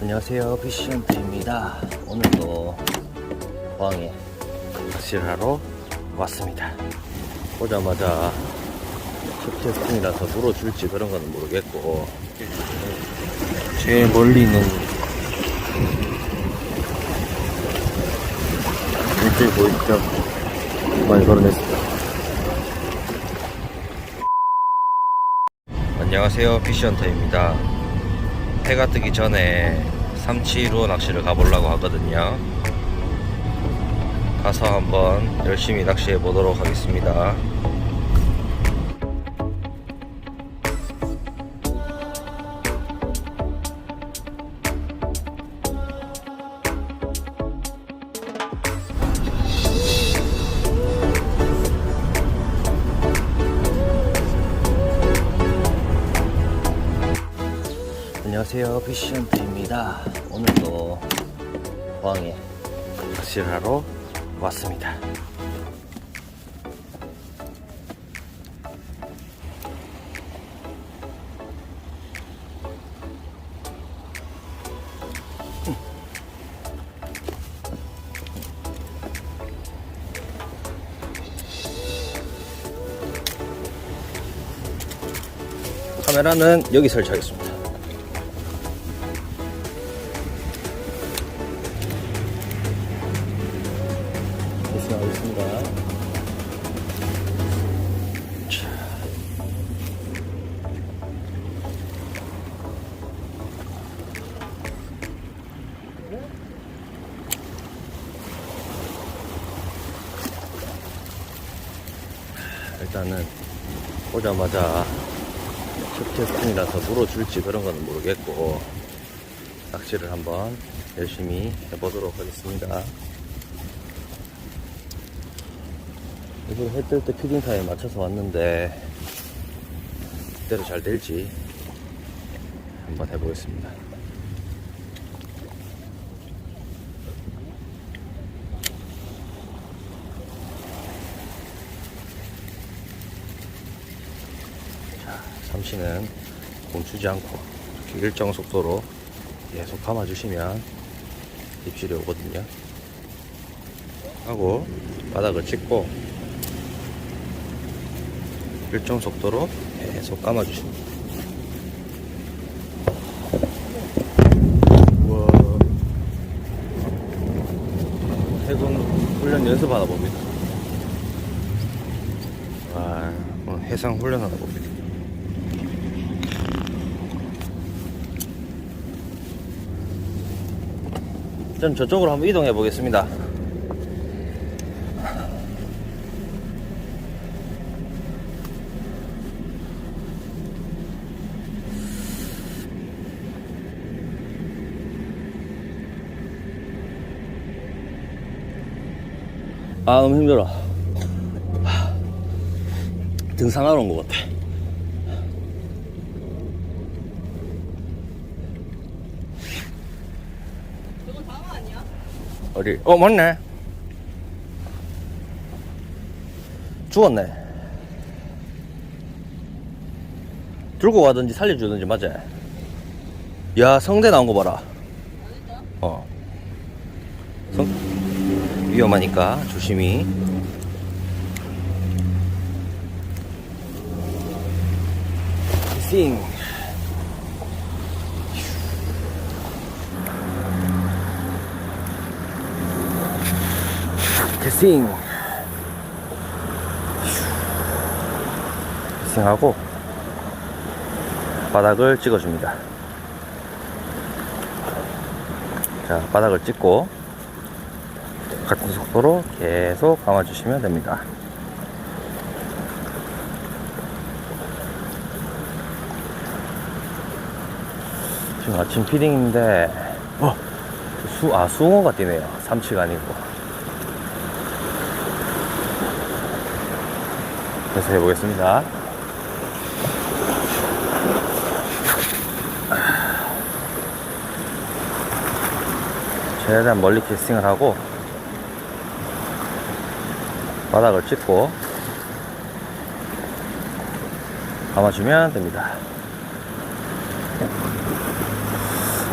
안녕하세요. 피시언트입니다. 오늘도 포항에 낚시를 하러 왔습니다. 오자마자 첫 테스팅이라서 물어줄지 그런 거는 모르겠고. 제일 멀리 있는 이쪽 보이죠? 많이 걸어냈습니다. 안녕하세요. 피시언터입니다 해가 뜨기 전에 삼치로 낚시를 가보려고 하거든요. 가서 한번 열심히 낚시해 보도록 하겠습니다 안녕하세요. 피시언트입니다. 오늘도 포항에 낚시를 하러 왔습니다. 카메라는 여기 설치하겠습니다 조심하겠습니다. 자. 일단은 오자마자 첫 테스팅이라서 물어줄지 그런 거는 모르겠고 낚시를 한번 열심히 해보도록 하겠습니다. 이번 해뜰 때 피딩 타임에 맞춰서 왔는데 그대로 잘 될지 한번 해보겠습니다. 자, 삼시는 멈추지 않고 이렇게 일정 속도로 계속 감아주시면 입질이 오거든요. 하고 바닥을 찍고 일정 속도로 계속 감아주십니다. 우와. 해군 훈련 연습 하다 봅니다. 와, 오늘 해상 훈련 하다 봅니다. 전 저쪽으로 한번 이동해 보겠습니다. 아, 너무 힘들어. 하, 등산하러 온 것 같아. 저거 장어 아니야? 어디? 어, 맞네. 죽었네. 들고 가든지 살려주든지 맞아. 야, 성대 나온 거 봐라. 어. 성... 위험하니까 조심히. 싱. 싱. 싱하고 바닥을 찍어줍니다. 자, 바닥을 찍고 같은 속도로 계속 감아주시면 됩니다. 지금 아침 피딩인데, 어, 수, 아, 숭어가 뛰네요. 삼치가 아니고. 그래서 해보겠습니다. 최대한 멀리 캐스팅을 하고 바닥을 찍고 감아주면 됩니다.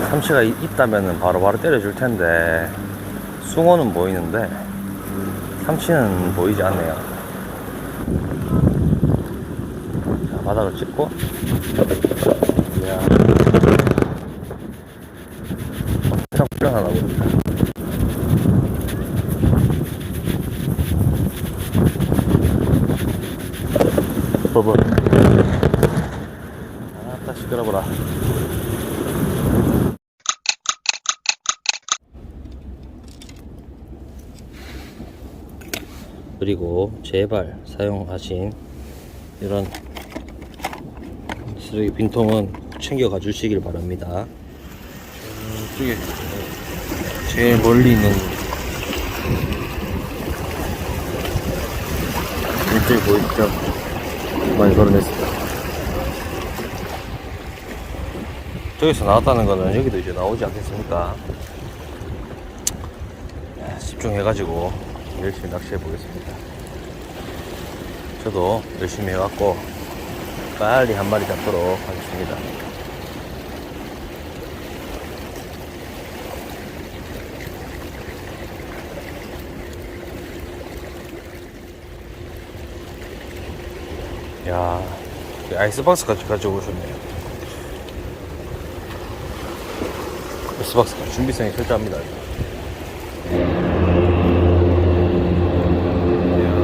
참치가 이- 있다면은 바로바로 때려줄 텐데 숭어는 보이는데 참치는 보이지 않네요. 자, 바닥을 찍고 이야 엄청 풀려나나 봅니다. 버버 아따 시끄러워라. 그리고 제발 사용하신 이런 쓰레기 빈통은 꼭 챙겨 가 주시길 바랍니다. 이쪽에 제일 멀리 있는 이쪽에 보이죠? 많이 걸어냈습니다 저기서 나왔다는 거는 여기도 이제 나오지 않겠습니까? 야, 집중해가지고 열심히 낚시해 보겠습니다. 저도 열심히 해갖고 빨리 한 마리 잡도록 하겠습니다. 야, 이 아이스박스까지 가지고 오셨네요. 아이스박스가 준비성이 철저합니다. 이야,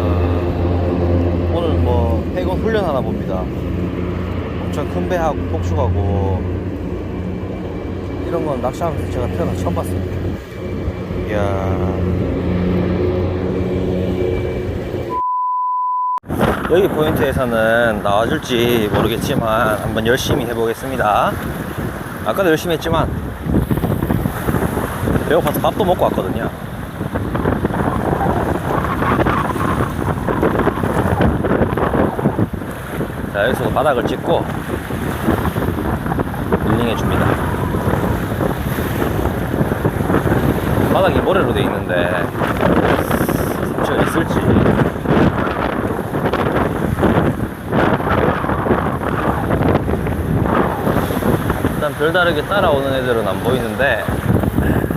오늘 뭐 해군 훈련하나 봅니다. 엄청 큰 배하고 폭죽하고 이런 건 낚시하면서 제가 태어나 처음 봤습니다. 이야. 여기 포인트에서는 나와줄지 모르겠지만 한번 열심히 해보겠습니다. 아까도 열심히 했지만 배고파서 밥도 먹고 왔거든요. 자, 여기서 바닥을 찍고 릴링해 줍니다. 바닥이 모래로 돼 있는데 삼치가 있을지 일단 별다르게 따라오는 애들은 안 보이는데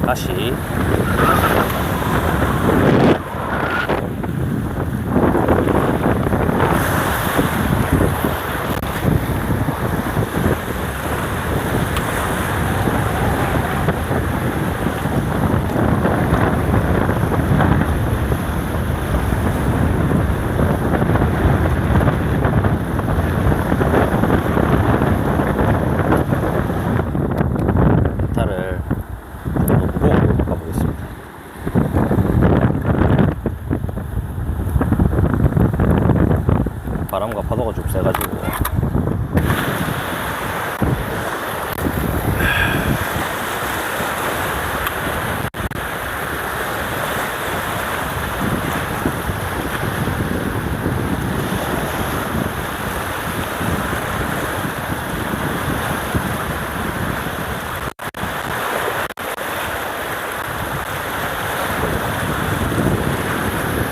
다시 타를 놓고 가보겠습니다. 파도가 좀 세가지고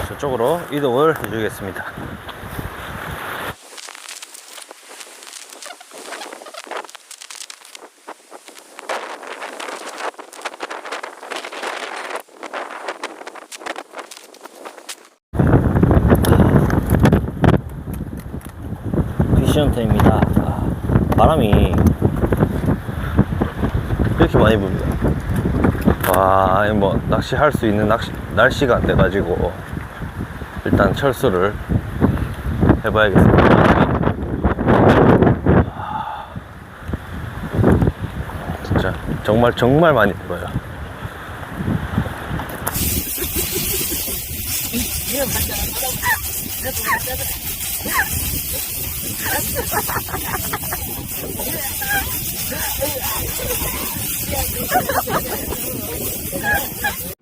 저쪽으로 이동을 해주겠습니다. 피 시언터입니다. 아, 바람이 이렇게 많이 붑니다. 와, 이뭐 낚시할 수 있는 낚시, 날씨가 안 돼가지고 일단 철수를 해봐야겠습니다. 아, 진짜 정말 정말 많이 들어요. ハハハハ!